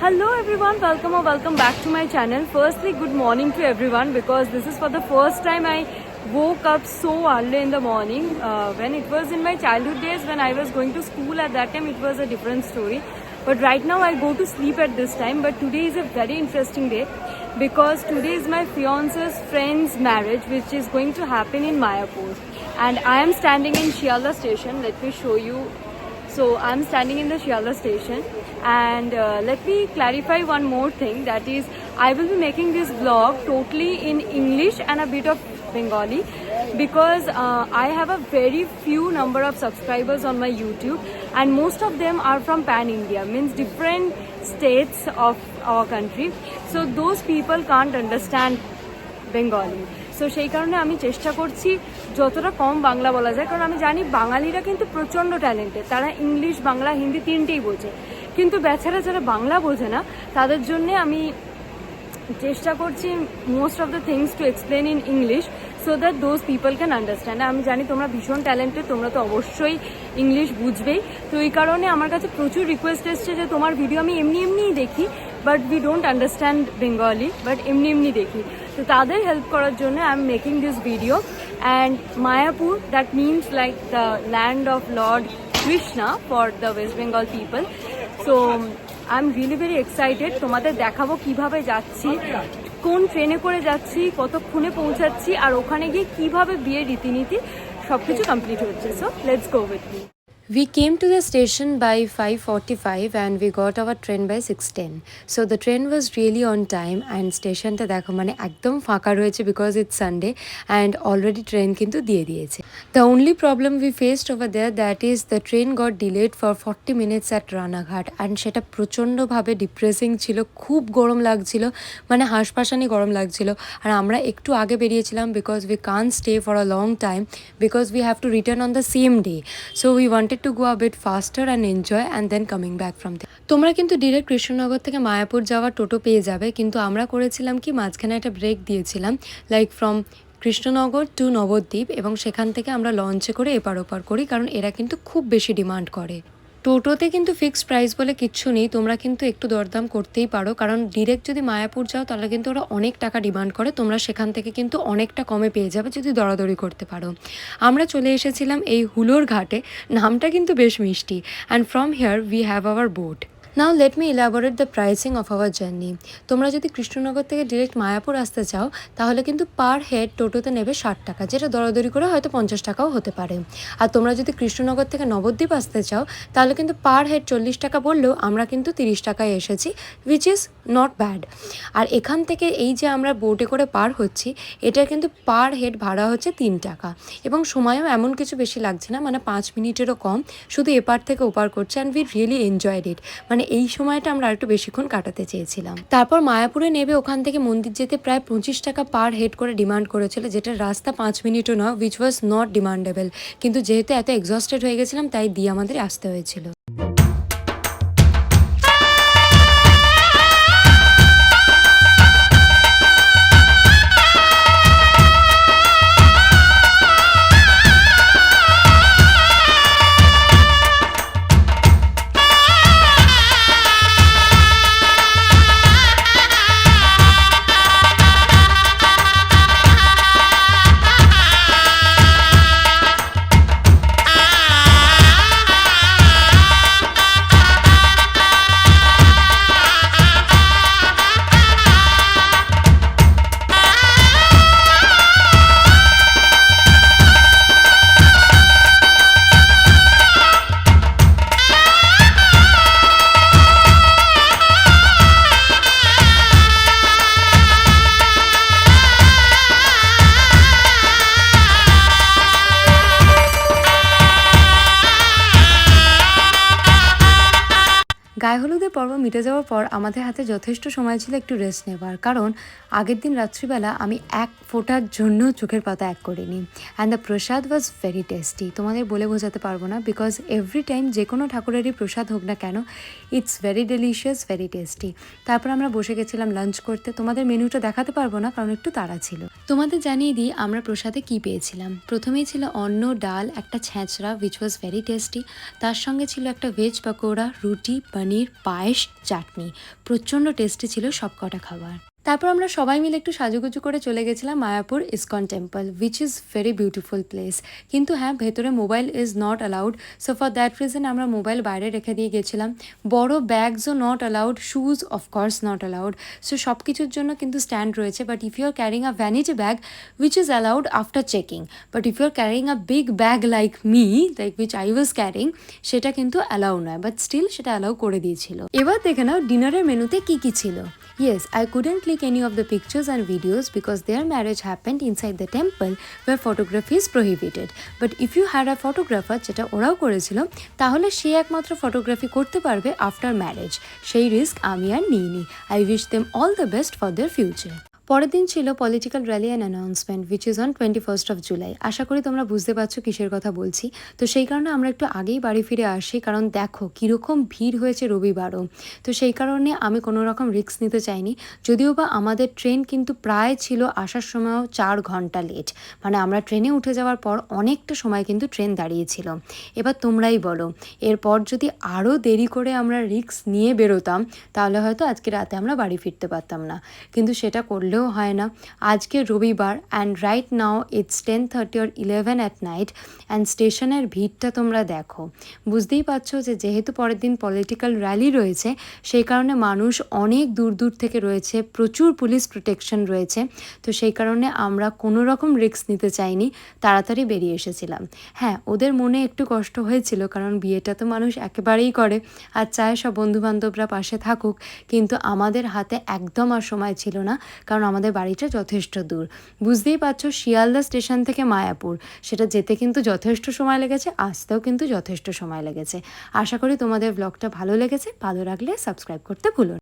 Hello everyone, welcome or welcome back to my channel. Firstly, good morning to everyone because this is for the first time I woke up so early in the morning. Uh, when it was in my childhood days when I was going to school at that time it was a different story. But right now I go to sleep at this time. But today is a very interesting day because today is my fiance's friend's marriage which is going to happen in Mayapur. And I am standing in Shiala station. Let me show you so I'm standing in the Shiala station and uh, let me clarify one more thing that is I will be making this vlog totally in English and a bit of Bengali because uh, I have a very few number of subscribers on my YouTube and most of them are from pan India means different states of our country so those people can't understand Bengali so সেই কারণে আমি চেষ্টা করছি যতটা কম বাংলা বলা যায়, কারণ আমি জানি বাঙালিরা কিন্তু প্রচণ্ড ট্যালেন্টেড তারা ইংলিশ, বাংলা, হিন্দি তিনটেই বোঝে। কিন্তু বেচারা যারা বাংলা বোঝে না, তাদের জন্যে আমি চেষ্টা করছি most of the things to explain in English so that those people can understand আমি জানি তোমরা ভীষণ ট্যালেন্টেড তোমরা তো অবশ্যই ইংলিশ বুঝবেই। তো এই কারণে আমার কাছে প্রচুর রিকোয়েস্ট এসছে যে তোমার ভিডিও আমি এমনি এমনিই দেখি but we don't understand Bengali but এমনি এমনি দেখি। তো তাদের হেল্প করার জন্য I am making this video Mayapur that means like the land of lord Krishna for the West Bengal people so I am really very excited তোমাদের দেখাবো কীভাবে যাচ্ছি, কোন ট্রেনে করে যাচ্ছি, কতক্ষণে পৌঁছাচ্ছি, আর ওখানে গিয়ে কীভাবে বিয়ের রীতিনীতি সব কিছু কমপ্লিট হচ্ছে। So let's go with me We came to the station by 5:45 and we got our train by 6:10. So, the train was really on time and স্টেশনটা দেখো মানে একদম ফাঁকা রয়েছে because it's Sunday and already train কিন্তু দিয়ে দিয়েছে। The only problem we faced over there that is the train got delayed for forty minutes at Ranaghat and সেটা প্রচণ্ডভাবে ডিপ্রেসিং ছিল, খুব গরম লাগছিল মানে হাঁসপাশানি গরম লাগছিল। আর আমরা একটু আগে বেরিয়েছিলাম because we can stay for a long time because we have to return on the same day so we wanted to go a bit faster and enjoy and then coming back from there তোমরা কিন্তু direct Krishnanagar থেকে মায়াপুর যাওয়ার টোটো পেয়ে যাবে, কিন্তু আমরা করেছিলাম কি, মাঝখানে একটা ব্রেক দিয়েছিলাম like from Krishnanagar to Nabadwip এবং সেখান থেকে আমরা লঞ্চে করে এপার ওপার করি, কারণ এরা কিন্তু খুব বেশি ডিমান্ড করে। টোটোতে কিন্তু ফিক্সড প্রাইস বলে কিচ্ছু নেই, তোমরা কিন্তু একটু দরদাম করতেই পারো। কারণ ডিরেক্ট যদি মায়াপুর যাও, তাহলে কিন্তু ওরা অনেক টাকা ডিমান্ড করে। তোমরা সেখান থেকে কিন্তু অনেকটা কমে পেয়ে যাবে যদি দরাদরি করতে পারো। আমরা চলে এসেছিলাম এই হুলোর ঘাটে। নামটা কিন্তু বেশ মিষ্টি। And from here we have our boat now let me elaborate the pricing of our journey তোমরা যদি কৃষ্ণনগর থেকে ডিরেক্ট মায়াপুর আসতে চাও, তাহলে কিন্তু পার হেড টোটোতে নেবে ষাট টাকা, যেটা দরাদরি করে হয়তো পঞ্চাশ টাকাও হতে পারে। আর তোমরা যদি কৃষ্ণনগর থেকে নবদ্বীপ আসতে চাও, তাহলে কিন্তু পার হেড চল্লিশ টাকা বললেও আমরা কিন্তু তিরিশ টাকায় এসেছি উইচ ইজ নট ব্যাড আর এখান থেকে এই যে আমরা বোটে করে পার হচ্ছি এটার কিন্তু পার হেড ভাড়া হচ্ছে তিন টাকা। এবং সময়ও এমন কিছু বেশি লাগছে না মানে পাঁচ মিনিটেরও কম, শুধু এপার থেকে ওপার করছে and we really enjoyed it মানে এই সময়টা আমরা একটু বেশিক্ষণ কাটাতে চেয়েছিলাম। তারপর মায়াপুরে নেবে ওখান থেকে মন্দির যেতে প্রায় পঁচিশ টাকা পার হেড করে ডিমান্ড করেছিল যেটা রাস্তা পাঁচ মিনিটও নয় উইচ ওয়াজ নট ডিমান্ডেবল কিন্তু যেহেতু এত এক্সস্টেড হয়ে গেছিলাম, তাই দিয়ে আমাদের আসতে হয়েছিল। গায়ে হলুদের পর্ব মিটে যাওয়ার পর আমাদের হাতে যথেষ্ট সময় ছিল একটু রেস্ট নেবার। কারণ আগের দিন রাত্রিবেলা আমি এক ফোটার জন্য চোখের পাতা এক করিনি। And the prasad was very tasty তোমাদের বলে বোঝাতে পারব না বিকজ এভরি টাইম যে কোনো ঠাকুরেরই প্রসাদ হোক না কেন it's very delicious very tasty তারপর আমরা বসে গেছিলাম লাঞ্চ করতে। তোমাদের মেনুটা দেখাতে পারব না, কারণ একটু তাড়া ছিল। তোমাদের জানিয়ে দিই আমরা প্রসাদে কি পেয়েছিলাম। প্রথমেই ছিল অন্ন, ডাল, একটা ছ্যাঁচড়া উইচ ওয়াজ ভেরি টেস্টি তার সঙ্গে ছিল একটা ভেজ পকোড়া, রুটি পনির পায়েস পায়েস চাটনি। প্রচণ্ড টেস্টি ছিল সব কটা খাবার। তারপর আমরা সবাই মিলে একটু সাজুগুজু করে চলে গেছিলাম Mayapur ISKCON temple which is very beautiful place কিন্তু হ্যাঁ ভেতরে mobile is not allowed so for that reason আমরা মোবাইল বাইরে রেখে দিয়ে গেছিলাম। বড় ব্যাগসও not allowed shoes of course not allowed so সব কিছুর জন্য কিন্তু স্ট্যান্ড রয়েছে but if you are carrying a vanity bag which is allowed after checking but if you are carrying a big bag like me like which I was carrying সেটা কিন্তু allow নয় but still সেটা allow করে দিয়েছিল। এবার দেখে নাও ডিনারের মেনুতে কি কি ছিল? Yes I couldn't click any of the pictures and videos because their marriage happened inside the temple where photography is prohibited. But if you had a photographer যেটা ওরাও করেছিল তাহলে সে একমাত্র ফটোগ্রাফি করতে পারবে আফটার ম্যারেজ সেই রিস্ক আমি আর নিইনি I wish them all the best for their future পরের দিন ছিল political rally and announcement which is on twenty first of July আশা করি তোমরা বুঝতে পারছ কিসের কথা বলছি। তো সেই কারণে আমরা একটু আগেই বাড়ি ফিরে আসি, কারণ দেখো কীরকম ভিড় হয়েছে রবিবারও। তো সেই কারণে আমি কোনো রকম রিস্ক নিতে চাইনি। যদিও বা আমাদের ট্রেন কিন্তু প্রায় ছিল আসার সময়ও চার ঘণ্টা লেট মানে আমরা ট্রেনে উঠে যাওয়ার পর অনেকটা সময় কিন্তু ট্রেন দাঁড়িয়েছিল। এবার তোমরাই বলো, এরপর যদি আরও দেরি করে আমরা রিস্ক নিয়ে বেরোতাম, তাহলে হয়তো আজকে রাতে আমরা বাড়ি ফিরতে পারতাম না। কিন্তু সেটা করলেও হয় না। আজকে রবিবার and right now it's ten thirty or eleven at night and স্টেশনের ভিড়টা তোমরা দেখো। বুঝতেই পারছ যে যেহেতু পরের দিন পলিটিক্যাল র্যালি রয়েছে, সেই কারণে মানুষ অনেক দূর দূর থেকে রয়েছে, প্রচুর পুলিশ প্রোটেকশন রয়েছে, তো সেই কারণে আমরা কোনো রকম রিস্ক নিতে চাইনি, তাড়াতাড়ি বেরিয়ে এসেছিলাম। হ্যাঁ ওদের মনে একটু কষ্ট হয়েছিল কারণ বিয়েটা তো মানুষ একেবারেই করে, আর চায় সব বন্ধুবান্ধবরা পাশে থাকুক, কিন্তু আমাদের হাতে একদম আর সময় ছিল না, কারণ আমাদের বাড়িটা যথেষ্ট দূর। বুঝতেই পারছ, শিয়ালদা স্টেশন থেকে মায়াপুর। সেটা যেতে কিন্তু যথেষ্ট সময় লেগেছে, আসতেও কিন্তু যথেষ্ট সময় লেগেছে। আশা করি তোমাদের ব্লগটা ভালো লেগেছে, ভালো রাখলে সাবস্ক্রাইব করতে ভুলো।